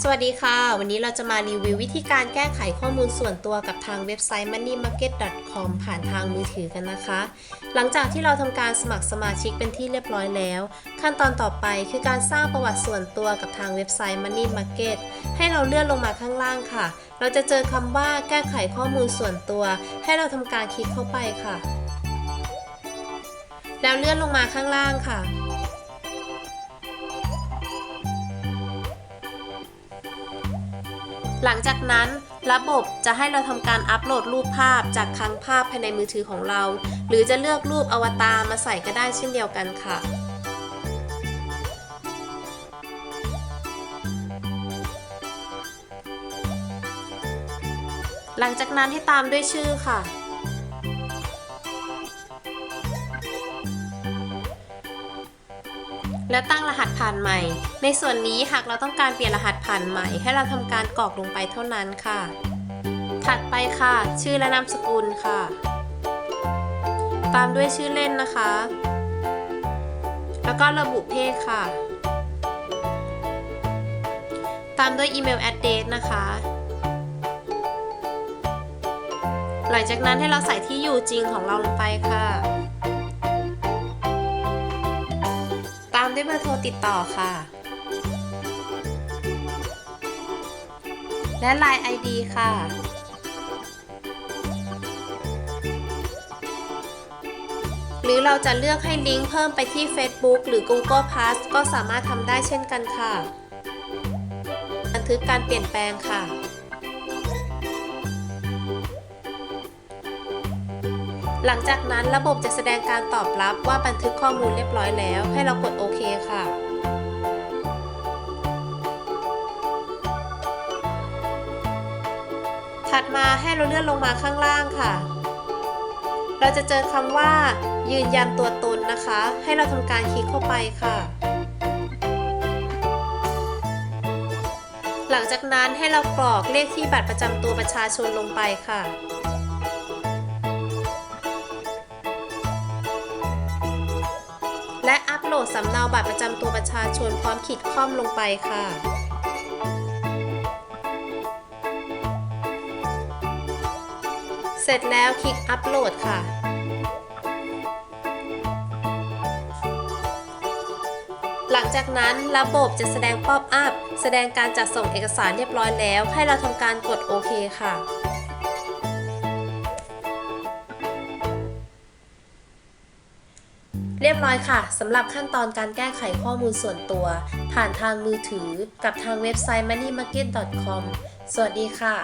สวัสดีค่ะ วันนี้เราจะมารีวิววิธีการแก้ไขข้อมูลส่วนตัวกับทางเว็บไซต์ moneymarket.com ผ่านทางมือถือกันนะคะ หลังจากที่เราทำการสมัครสมาชิกเป็นที่เรียบร้อยแล้ว ขั้นตอนต่อไปคือการสร้างประวัติส่วนตัวกับทางเว็บไซต์ Money Market ให้เราเลื่อนลงมาข้างล่างค่ะ เราจะเจอคำว่าแก้ไขข้อมูลส่วนตัว ให้เราทำการคลิกเข้าไปค่ะ แล้วเลื่อนลงมาข้างล่างค่ะ หลังจากนั้นระบบจะให้เราทำการอัปโหลดรูปภาพจากคลังภาพภายในมือถือของเรา หรือจะเลือกรูปอวตารมาใส่ก็ได้เช่นเดียวกันค่ะหลังจากนั้นให้ตามด้วยชื่อค่ะ และตั้งรหัสผ่านใหม่ ในส่วนนี้หากเราต้องการเปลี่ยนรหัสผ่านใหม่ ให้เราทำการกรอกลงไปเท่านั้นค่ะ ถัดไปค่ะ ชื่อและนามสกุลค่ะ ตามด้วยชื่อเล่นนะคะ แล้วก็ระบุเพศค่ะ ตามด้วยอีเมลแอดเดสนะคะหลังจากนั้นให้เราใส่ที่อยู่จริงของเราลงไปค่ะามด้วยเบอร์โทรติดต่อค่ะ และ Line ID ค่ะ หรือเราจะเลือกให้ลิงก์เพิ่มไปที่ Facebook หรือ Google Plus ก็สามารถทำได้เช่นกันค่ะ บันทึกการเปลี่ยนแปลงค่ะ หลังจากนั้นระบบจะแสดงการตอบรับว่าบันทึกข้อมูลเรียบร้อยแล้ว ให้เรากดโอเคค่ะถัดมาให้เราเลื่อนลงมาข้างล่างค่ะ เราจะเจอคำว่า ยืนยันตัวตนนะคะ ให้เราทำการคลิกเข้าไปค่ะ หลังจากนั้นให้เรากรอกเลขที่บัตรประจำตัวประชาชนลงไปค่ะ ดสำเนาบัตรประจำตัวประชาชนพร้อมขีดข้อมลงไปค่ะ เสร็จแล้วคลิกอัปโหลดค่ะ หลังจากนั้นระบบจะแสดงป๊อปอัพ แสดงการจัดส่งเอกสารเรียบร้อยแล้ว ให้เราทำการกดโอเคค่ะ เรียบร้อยค่ะสำหรับขั้นตอนการแก้ไขข้อมูลส่วนตัว ผ่านทางมือถือกับทางเว็บไซต์ moneymarket.com สวัสดีค่ะ